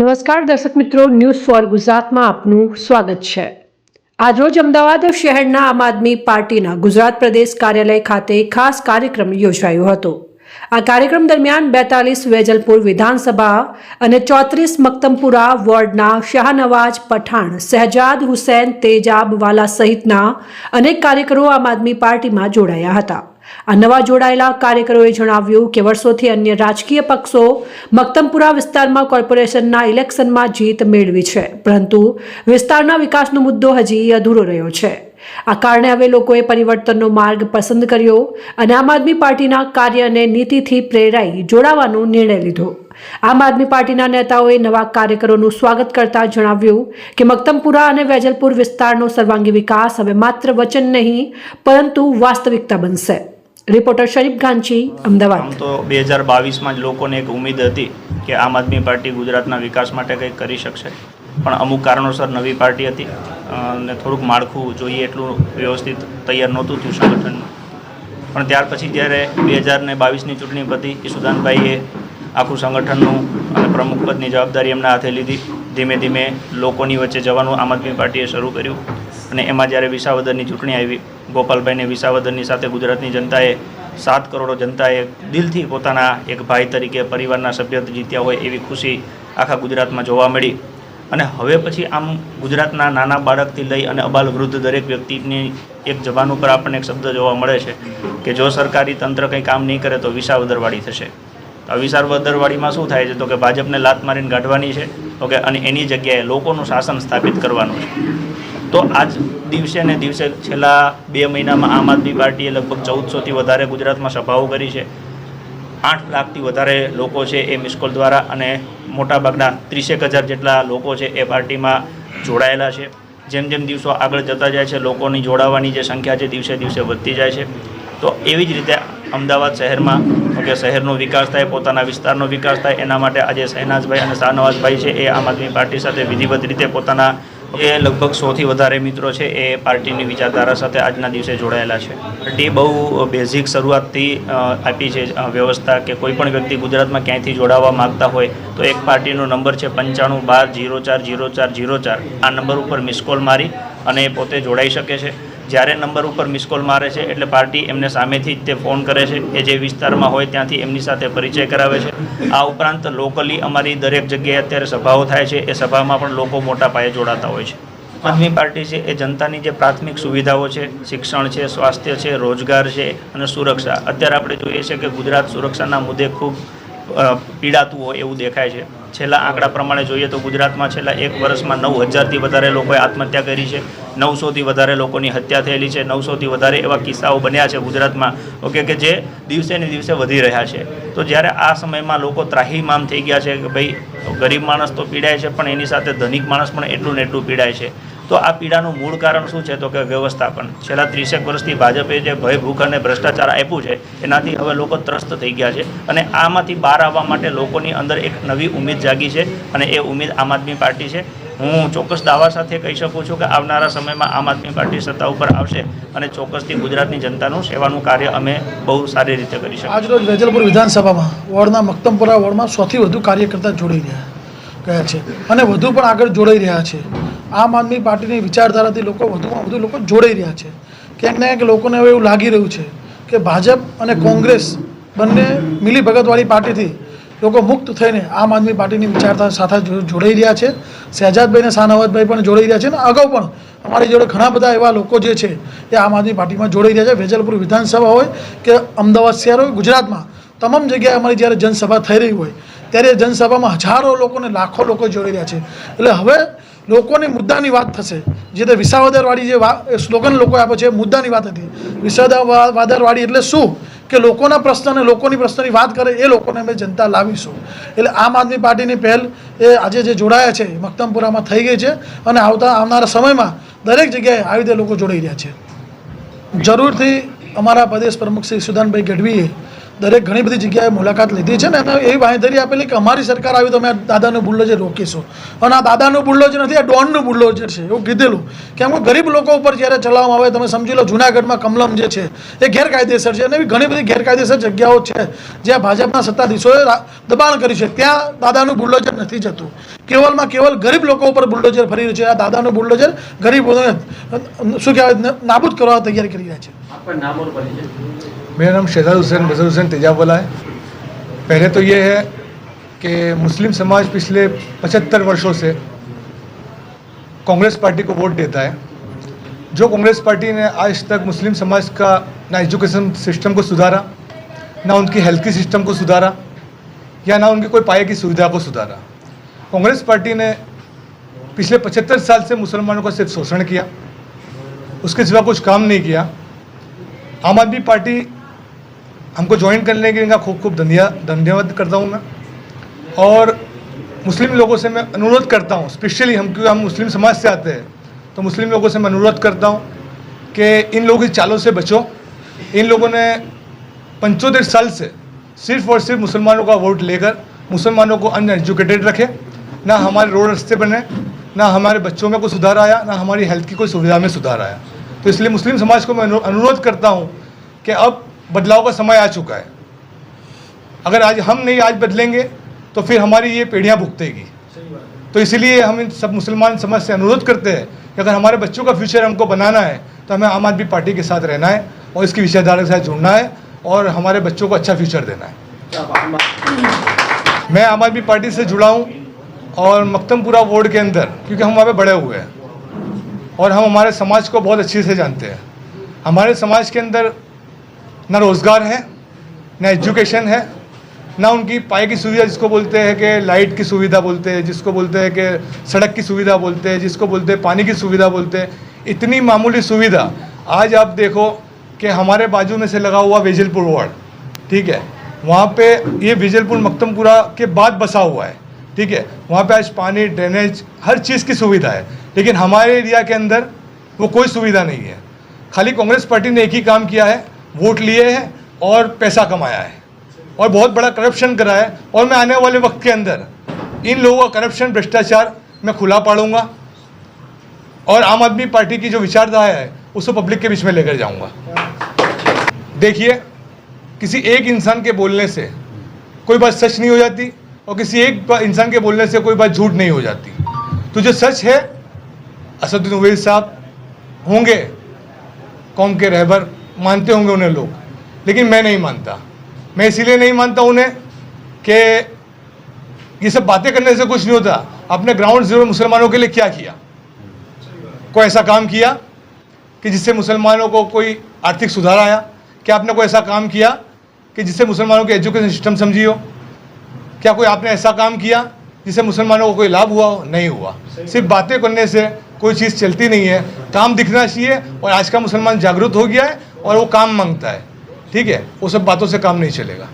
નમસ્કાર દર્શક મિત્રો ન્યૂઝ ફોર ગુજરાતમાં આપનું સ્વાગત છે. આજરોજ અમદાવાદ શહેરના આમ આદમી પાર્ટીના ગુજરાત પ્રદેશ કાર્યાલય ખાતે ખાસ કાર્યક્રમ યોજાયો હતો. આ કાર્યક્રમ દરમિયાન બેતાલીસ વેજલપુર વિધાનસભા અને ચોત્રીસ મક્તમપુરા વોર્ડના શાહનવાજ પઠાણ, શહેજાદ હુસૈન તેજાબવાલા સહિતના અનેક કાર્યકરો આમ આદમી પાર્ટીમાં જોડાયા હતા. આ નવા જોડાયેલા કાર્યકરોએ જણાવ્યું કે વર્ષોથી અન્ય રાજકીય પક્ષો મક્તમપુરા વિસ્તારમાં કોર્પોરેશનના ઇલેક્શનમાં જીત મેળવી છે. પરંતુ વિસ્તારના વિકાસનો મુદ્દો હજી અધૂરો રહ્યો છે. આ કારણે હવે લોકોએ પરિવર્તનનો માર્ગ પસંદ કર્યો અને આમ આદમી પાર્ટીના કાર્ય અને નીતિથી પ્રેરાઈ જોડાવાનો નિર્ણય લીધો. આમ આદમી પાર્ટીના નેતાઓએ નવા કાર્યકરોનું સ્વાગત કરતા જણાવ્યું કે મક્તમપુરા અને વેજલપુર વિસ્તારનો સર્વાંગી વિકાસ હવે માત્ર વચન નહીં, પરંતુ વાસ્તવિકતા બનશે. રિપોર્ટર શરીફ ગાંચી અમદાવાદ. તો બે હજાર બાવીસમાં જ લોકોને એક ઉમેદ હતી કે આમ આદમી પાર્ટી ગુજરાતના વિકાસ માટે કંઈક કરી શકશે. પણ અમુક કારણોસર નવી પાર્ટી હતી અને થોડુંક માળખું જોઈએ એટલું વ્યવસ્થિત તૈયાર નહોતું થયું સંગઠનનું પણ ત્યાર પછી જ્યારે બે હજાર ને બાવીસની ચૂંટણી પતી ઈસુદાનભાઈએ આખું સંગઠનનું અને પ્રમુખ પદની જવાબદારી એમના હાથે લીધી. ધીમે ધીમે લોકોની વચ્ચે જવાનું આમ આદમી પાર્ટીએ શરૂ કર્યું. અને એમાં જ્યારે વિસાવદરની ચૂંટણી આવી ગોપાલભાઈને વિસાવદનની સાથે ગુજરાતની જનતાએ સાત કરોડો જનતાએ દિલથી પોતાના એક ભાઈ તરીકે પરિવારના સભ્ય જીત્યા હોય એવી ખુશી આખા ગુજરાતમાં જોવા મળી. અને હવે પછી આમ ગુજરાતના નાના બાળકથી લઈ અને અબાલ વૃદ્ધ દરેક વ્યક્તિની એક જબાન ઉપર આપણને એક શબ્દ જોવા મળે છે કે જો સરકારી તંત્ર કંઈ કામ નહીં કરે તો વિસાવદરવાળી થશે. તો વિસાવદરવાળીમાં શું થાય છે? તો કે ભાજપને લાત મારીને કાઢવાની છે, તો કે અને એની જગ્યાએ લોકોનું શાસન સ્થાપિત કરવાનું છે. તો આજ દિવસે ને દિવસે છેલ્લા બે મહિનામાં આમ આદમી પાર્ટીએ લગભગ ચૌદસોથી વધારે ગુજરાતમાં સભાઓ કરી છે. આઠ લાખથી વધારે લોકો છે એ મિસકોલ દ્વારા અને મોટાભાગના ત્રીસેક હજાર જેટલા લોકો છે એ પાર્ટીમાં જોડાયેલા છે. જેમ જેમ દિવસો આગળ જતા જાય છે, લોકોની જોડાવાની જે સંખ્યા છે દિવસે દિવસે વધતી જાય છે. તો એવી જ રીતે અમદાવાદ શહેરમાં કે શહેરનો વિકાસ થાય, પોતાના વિસ્તારનો વિકાસ થાય, એના માટે આજે શહેનાજભાઈ અને શાહનવાજભાઈ છે એ આમ આદમી પાર્ટી સાથે વિધિવત રીતે પોતાના એ લગભગ સોથી વધારે મિત્રો છે એ પાર્ટીની વિચારધારા સાથે આજના દિવસે જોડાયેલા છે. પાર્ટી બહુ બેઝિક શરૂઆતથી આપી છે વ્યવસ્થા કે કોઈ પણ વ્યક્તિ ગુજરાતમાં ક્યાંયથી જોડાવા માગતા હોય તો એક પાર્ટીનો નંબર છે પંચાણું બાર જીરો ચાર જીરો ચાર જીરો ચાર. આ નંબર ઉપર મિસ કોલ મારી અને પોતે જોડાઈ શકે છે. જ્યારે નંબર ઉપર મિસ કોલ મારે છે એટલે પાર્ટી એમને સામેથી જ તે ફોન કરે છે. એ જે વિસ્તારમાં હોય ત્યાંથી એમની સાથે પરિચય કરાવે છે. આ ઉપરાંત લોકલી અમારી દરેક જગ્યાએ અત્યારે સભાઓ થાય છે. એ સભામાં પણ લોકો મોટા પાયે જોડાતા હોય છે. આમ પાર્ટી છે એ જનતાની જે પ્રાથમિક સુવિધાઓ છે, શિક્ષણ છે, સ્વાસ્થ્ય છે, રોજગાર છે અને સુરક્ષા. અત્યારે આપણે જોઈએ છે કે ગુજરાત સુરક્ષાના મુદ્દે ખૂબ પીડાતું હોય એવું દેખાય છે. છેલ્લા આંકડા પ્રમાણે જોઈએ તો ગુજરાતમાં છેલ્લા એક વર્ષમાં નવ હજારથી વધારે લોકોએ આત્મહત્યા કરી છે. નવસોથી વધારે લોકોની હત્યા થયેલી છે. નવસોથી વધારે એવા કિસ્સાઓ બન્યા છે ગુજરાતમાં. ઓકે, કે જે દિવસે ને દિવસે વધી રહ્યા છે. તો જ્યારે આ સમયમાં લોકો ત્રાહીમામ થઈ ગયા છે કે ભાઈ ગરીબ માણસ તો પીડાય છે, પણ એની સાથે ધનિક માણસ પણ એટલું ને એટલું પીડાય છે. તો આ પીડાનું મૂળ કારણ શું છે? તો કે વ્યવસ્થાપન. છેલ્લા ત્રીસેક વર્ષથી ભાજપે જે ભય, ભૂખ અને ભ્રષ્ટાચાર આપ્યું છે, એનાથી હવે લોકો ત્રસ્ત થઈ ગયા છે અને આમાંથી બહાર આવવા માટે લોકોની અંદર એક નવી ઉમેદ જાગી છે અને એ ઉમેદ આમ આદમી પાર્ટી છે. હું ચોક્કસ દાવા સાથે કહી શકું છું કે આવનારા સમયમાં આમ આદમી પાર્ટી સત્તા ઉપર આવશે અને ચોક્કસથી ગુજરાતની જનતાનું સેવાનું કાર્ય અમે બહુ સારી રીતે કરી શકીએ આજરોજ વેજલપુર વિધાનસભામાં વોર્ડના મક્તમપુરા વોર્ડમાં સૌથી વધુ કાર્યકર્તા જોડાઈ રહ્યા ગયા છે અને વધુ પણ આગળ જોડાઈ રહ્યા છે. આમ આદમી પાર્ટીની વિચારધારાથી લોકો વધુમાં વધુ લોકો જોડાઈ રહ્યા છે. ક્યાંક ને ક્યાંક લોકોને હવે એવું લાગી રહ્યું છે કે ભાજપ અને કોંગ્રેસ બંને મિલી ભગતવાળી પાર્ટીથી લોકો મુક્ત થઈને આમ આદમી પાર્ટીની વિચારધારા સાથે જોડાઈ રહ્યા છે. શહેજાદભાઈ અને શાહનવાજભાઈ પણ જોડાઈ રહ્યા છે અને અગાઉ પણ અમારી જોડે ઘણા બધા એવા લોકો જે છે એ આમ આદમી પાર્ટીમાં જોડાઈ રહ્યા છે. વેજલપુર વિધાનસભા હોય કે અમદાવાદ શહેર હોય, ગુજરાતમાં તમામ જગ્યાએ અમારી જ્યારે જનસભા થઈ રહી હોય, ત્યારે જનસભામાં હજારો લોકોને લાખો લોકો જોડી રહ્યા છે. એટલે હવે લોકોની મુદ્દાની વાત થશે. જે તે વિસાવદરવાળી જે સ્લોગન લોકો આપે છે મુદ્દાની વાત હતી. વિસાવદરવાળી એટલે શું? કે લોકોના પ્રશ્ન અને લોકોની પ્રશ્નની વાત કરે, એ લોકોને અમે જનતા લાવીશું. એટલે આમ આદમી પાર્ટીની પહેલ એ આજે જે જોડાયા છે મક્તમપુરામાં થઈ ગઈ છે અને આવતા, આવનારા સમયમાં દરેક જગ્યાએ આવી રીતે લોકો જોડાઈ રહ્યા છે. જરૂરથી અમારા પ્રદેશ પ્રમુખ શ્રી સુદાનભાઈ ગઢવીએ દરેક ઘણી બધી જગ્યાએ મુલાકાત લીધી છે ને અને એવી બાંહેધરી આપેલી કે અમારી સરકાર આવી તો અમે દાદાનું બુલ્ડોઝર રોકીશું. અને આ દાદાનું બુલ્ડોજર નથી, આ ડોનનું બુલ્ડોજર છે, એવું કીધેલું. કેમ કે ગરીબ લોકો ઉપર જ્યારે ચલાવવામાં આવે, તમે સમજી લો જુનાગઢમાં કમલમ જે છે, એ ગેરકાયદેસર છે અને એવી ઘણી બધી ગેરકાયદેસર જગ્યાઓ છે જ્યાં ભાજપના સત્તાધીશોએ દબાણ કર્યું છે. ત્યાં દાદાનું બુલ્ડોજર નથી જતું. કેવલમાં કેવલ ગરીબ લોકો ઉપર બુલ્ડોજર ફરી રહ્યું છે. આ દાદાનું બુલ્ડોજર ગરીબોને શું કહેવાય નાબૂદ કરવા તૈયાર કરી રહ્યા છે. मेरा नाम शहजाद हुसैन बजर हुसैन तेजाबवाला है। पहले तो ये है कि मुस्लिम समाज पिछले 75 वर्षों से कांग्रेस पार्टी को वोट देता है। जो कांग्रेस पार्टी ने आज तक मुस्लिम समाज का ना एजुकेशन सिस्टम को सुधारा, ना उनकी हेल्थ की सिस्टम को सुधारा, या ना उनकी कोई पाए की सुविधा को सुधारा। कांग्रेस पार्टी ने पिछले 75 साल से मुसलमानों का सिर्फ़ शोषण किया, उसके सिवा कुछ काम नहीं किया। आम आदमी पार्टी हमको ज्वाइन करने के लिए इनका खूब खूब धन्यवाद धन्यवाद करता हूँ मैं। और मुस्लिम लोगों से मैं अनुरोध करता हूँ स्पेशली हम, क्योंकि हम मुस्लिम समाज से आते हैं तो मुस्लिम लोगों से मैं अनुरोध करता हूँ कि इन लोगों की चालों से बचो। इन लोगों ने पंचोतेर साल से सिर्फ़ और सिर्फ़ मुसलमानों का वोट लेकर मुसलमानों को अनएजुकेटेड रखे। ना हमारे रोड रास्ते बने, ना हमारे बच्चों में कोई सुधार आया, ना हमारी हेल्थ की कोई सुविधा में सुधार आया। तो इसलिए मुस्लिम समाज को मैं अनु- अनुरोध करता हूँ कि अब बदलाव का समय आ चुका है। अगर आज हम नहीं आज बदलेंगे तो फिर हमारी ये पीढ़ियाँ भुगतेगी। तो इसलिए हम इन सब मुसलमान समाज से अनुरोध करते हैं कि अगर हमारे बच्चों का फ्यूचर हमको बनाना है तो हमें आम आदमी पार्टी के साथ रहना है और इसकी विचारधारा के साथ जुड़ना है और हमारे बच्चों को अच्छा फ्यूचर देना है। मैं आम आदमी पार्टी से जुड़ा हूँ और मक्तमपुरा वार्ड के अंदर क्योंकि हम वहाँ पे बड़े हुए हैं और हम हमारे समाज को बहुत अच्छे से जानते हैं। हमारे समाज के अंदर ना रोज़गार है, ना एजुकेशन है, ना उनकी पाए की सुविधा जिसको बोलते हैं कि लाइट की सुविधा बोलते हैं, जिसको बोलते हैं कि सड़क की सुविधा बोलते हैं, जिसको बोलते हैं पानी की सुविधा बोलते हैं, इतनी मामूली सुविधा आज आप देखो कि हमारे बाजू में से लगा हुआ वेजलपुर वार्ड, ठीक है? वहाँ पे ये विजलपुर मक्तमपुरा के बाद बसा हुआ है, ठीक है? वहाँ पे आज पानी ड्रेनेज हर चीज़ की सुविधा है, लेकिन हमारे एरिया के अंदर वो कोई सुविधा नहीं है। खाली कांग्रेस पार्टी ने एक ही काम किया है वोट लिए हैं और पैसा कमाया है और बहुत बड़ा करप्शन करा है। और मैं आने वाले वक्त के अंदर इन लोगों का करप्शन भ्रष्टाचार मैं खुला पाड़ूँगा और आम आदमी पार्टी की जो विचारधारा है, उसको पब्लिक के बीच में लेकर जाऊँगा। देखिए, किसी एक इंसान के बोलने से कोई बात सच नहीं हो जाती और किसी एक इंसान के बोलने से कोई बात झूठ नहीं हो जाती। तो जो सच है, असदुद्दीन ओवैसी साहब होंगे, कौम के रहबर मानते होंगे उन्हें लोग, लेकिन मैं नहीं मानता। मैं इसीलिए नहीं मानता उन्हें कि ये सब बातें करने से कुछ नहीं होता। आपने ग्राउंड ज़ीरो मुसलमानों के लिए क्या किया? कोई ऐसा काम किया कि जिससे मुसलमानों को कोई आर्थिक सुधार आया? क्या आपने कोई ऐसा काम किया कि जिससे मुसलमानों के एजुकेशन सिस्टम समझी हो? क्या कोई आपने ऐसा काम किया जिससे मुसलमानों को कोई लाभ हुआ हो? नहीं हुआ। सिर्फ़ बातें करने से कोई चीज़ चलती नहीं है। काम दिखना चाहिए और आज का मुसलमान जागरूक हो गया है। और वो काम मांगता है ठीक है वो सब बातों से काम नहीं चलेगा